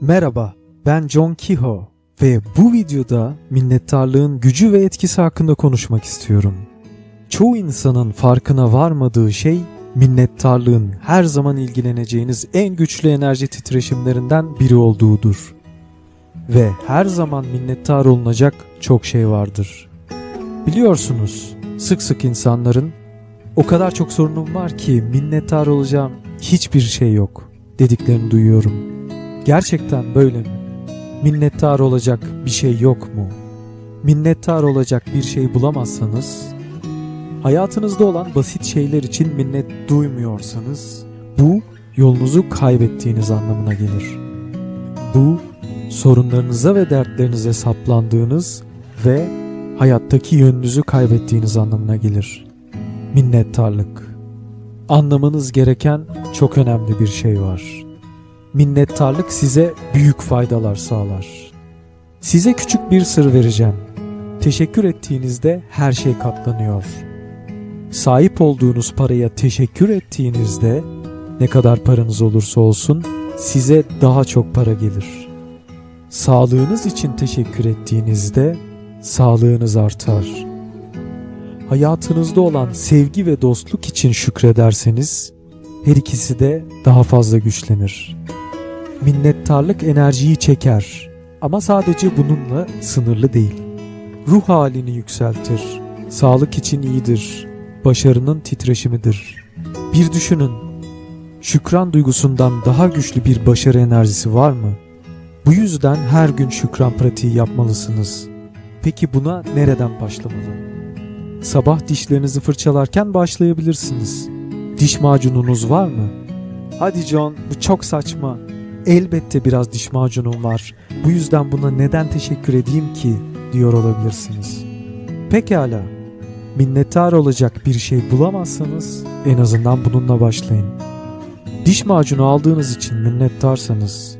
Merhaba, ben John Kiho ve bu videoda minnettarlığın gücü ve etkisi hakkında konuşmak istiyorum. Çoğu insanın farkına varmadığı şey minnettarlığın her zaman ilgileneceğiniz en güçlü enerji titreşimlerinden biri olduğudur. Ve her zaman minnettar olunacak çok şey vardır. Biliyorsunuz, sık sık insanların o kadar çok sorunum var ki minnettar olacağım hiçbir şey yok dediklerini duyuyorum. Gerçekten böyle mi? Minnettar olacak bir şey yok mu? Minnettar olacak bir şey bulamazsanız, hayatınızda olan basit şeyler için minnet duymuyorsanız, bu yolunuzu kaybettiğiniz anlamına gelir. Bu sorunlarınıza ve dertlerinize saplandığınız ve hayattaki yönünüzü kaybettiğiniz anlamına gelir. Minnettarlık. Anlamanız gereken çok önemli bir şey var. Minnettarlık size büyük faydalar sağlar. Size küçük bir sır vereceğim. Teşekkür ettiğinizde her şey katlanıyor. Sahip olduğunuz paraya teşekkür ettiğinizde ne kadar paranız olursa olsun size daha çok para gelir. Sağlığınız için teşekkür ettiğinizde sağlığınız artar. Hayatınızda olan sevgi ve dostluk için şükrederseniz her ikisi de daha fazla güçlenir. Minnettarlık enerjiyi çeker ama sadece bununla sınırlı değil. Ruh halini yükseltir, sağlık için iyidir, başarının titreşimidir. Bir düşünün, şükran duygusundan daha güçlü bir başarı enerjisi var mı? Bu yüzden her gün şükran pratiği yapmalısınız. Peki buna nereden başlamalı? Sabah dişlerinizi fırçalarken başlayabilirsiniz. Diş macununuz var mı? Hadi John, bu çok saçma. Elbette biraz diş macunum var. Bu yüzden buna neden teşekkür edeyim ki diyor olabilirsiniz. Pekala. Minnettar olacak bir şey bulamazsanız en azından bununla başlayın. Diş macunu aldığınız için minnettarsanız,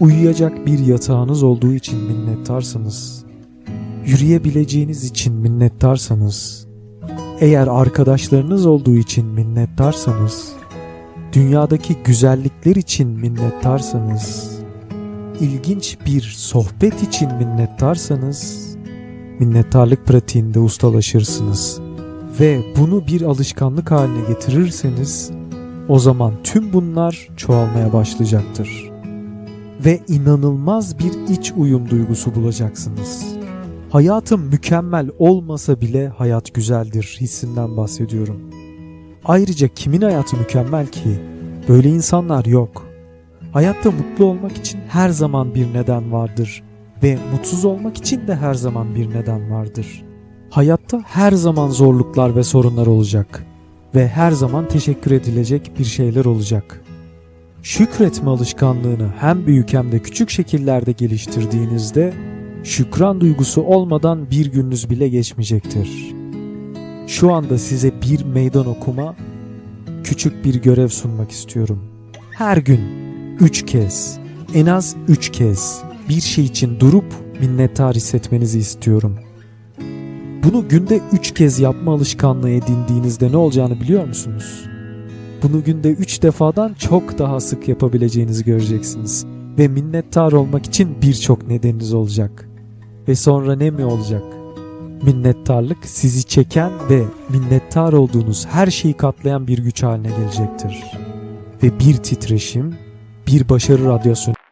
uyuyacak bir yatağınız olduğu için minnettarsanız, yürüyebileceğiniz için minnettarsanız, eğer arkadaşlarınız olduğu için minnettarsanız, dünyadaki güzellikler için minnettarsanız, ilginç bir sohbet için minnettarsanız, minnettarlık pratiğinde ustalaşırsınız ve bunu bir alışkanlık haline getirirseniz, o zaman tüm bunlar çoğalmaya başlayacaktır. Ve inanılmaz bir iç uyum duygusu bulacaksınız. Hayatım mükemmel olmasa bile hayat güzeldir hissinden bahsediyorum. Ayrıca kimin hayatı mükemmel ki? Böyle insanlar yok. Hayatta mutlu olmak için her zaman bir neden vardır ve mutsuz olmak için de her zaman bir neden vardır. Hayatta her zaman zorluklar ve sorunlar olacak ve her zaman teşekkür edilecek bir şeyler olacak. Şükretme alışkanlığını hem büyük hem de küçük şekillerde geliştirdiğinizde şükran duygusu olmadan bir gününüz bile geçmeyecektir. Şu anda size bir meydan okuma, küçük bir görev sunmak istiyorum. Her gün üç kez, en az üç kez bir şey için durup minnettar hissetmenizi istiyorum. Bunu günde üç kez yapma alışkanlığı edindiğinizde ne olacağını biliyor musunuz? Bunu günde üç defadan çok daha sık yapabileceğinizi göreceksiniz. Ve minnettar olmak için birçok nedeniniz olacak. Ve sonra ne mi olacak? Minnettarlık sizi çeken ve minnettar olduğunuz her şeyi katlayan bir güç haline gelecektir. Ve bir titreşim, bir başarı radyasyonu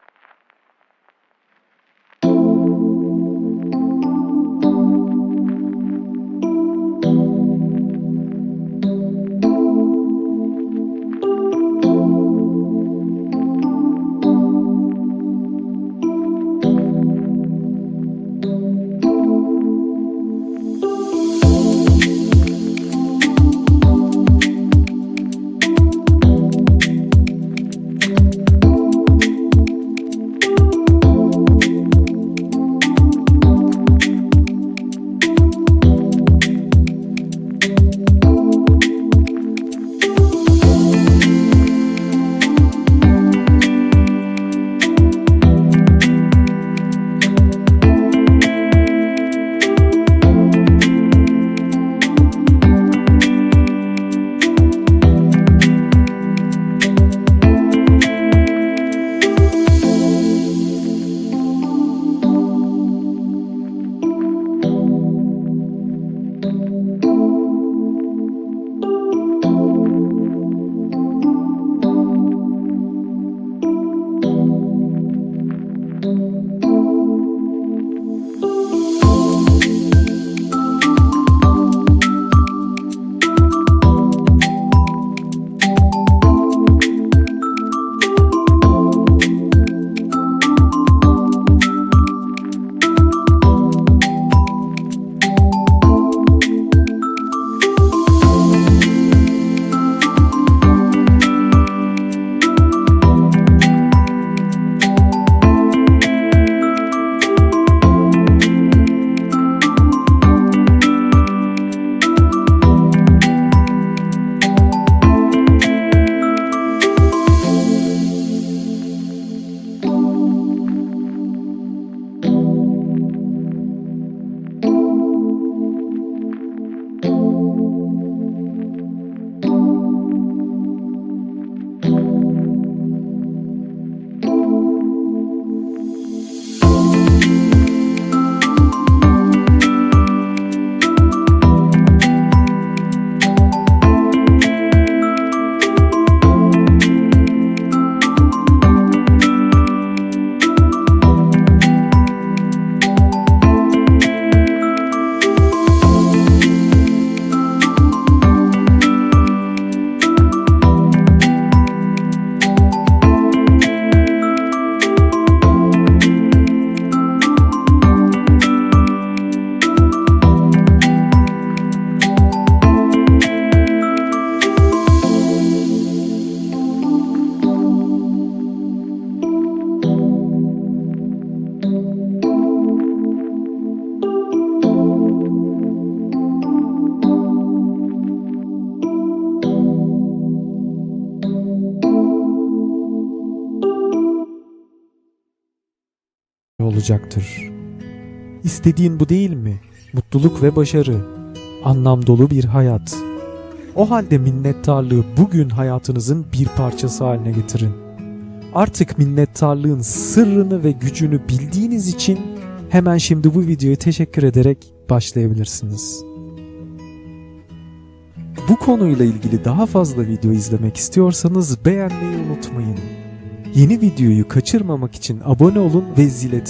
olacaktır. İstediğin bu değil mi? Mutluluk ve başarı, anlam dolu bir hayat. O halde minnettarlığı bugün hayatınızın bir parçası haline getirin. Artık minnettarlığın sırrını ve gücünü bildiğiniz için hemen şimdi bu videoya teşekkür ederek başlayabilirsiniz. Bu konuyla ilgili daha fazla video izlemek istiyorsanız beğenmeyi unutmayın. Yeni videoyu kaçırmamak için abone olun ve zile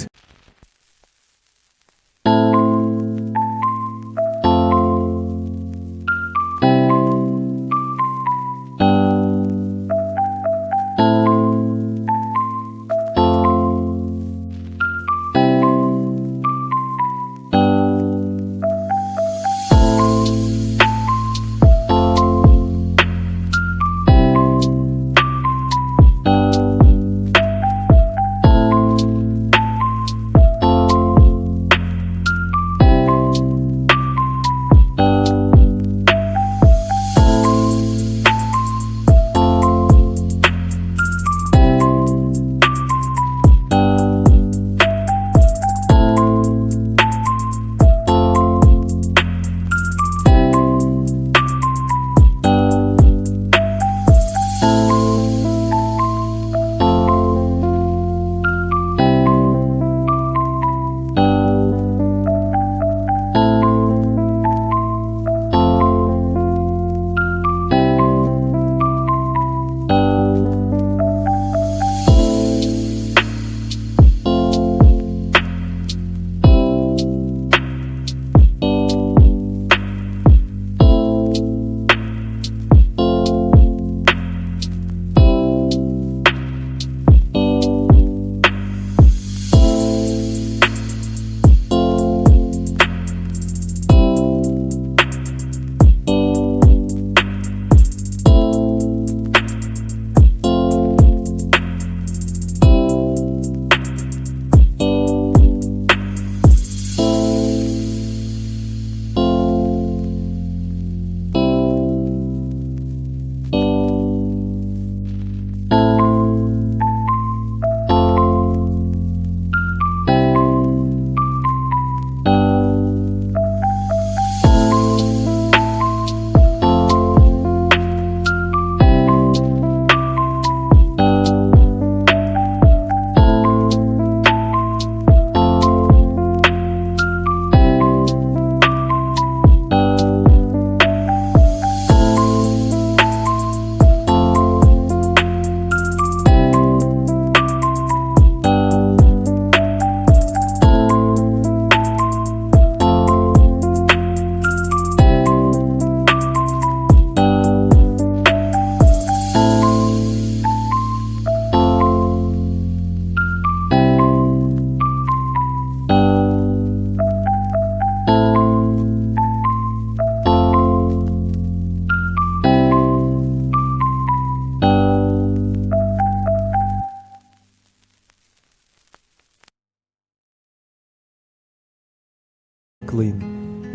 tıklayın.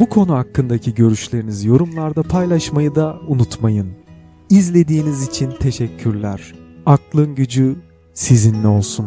Bu konu hakkındaki görüşlerinizi yorumlarda paylaşmayı da unutmayın. İzlediğiniz için teşekkürler. Aklın gücü sizinle olsun.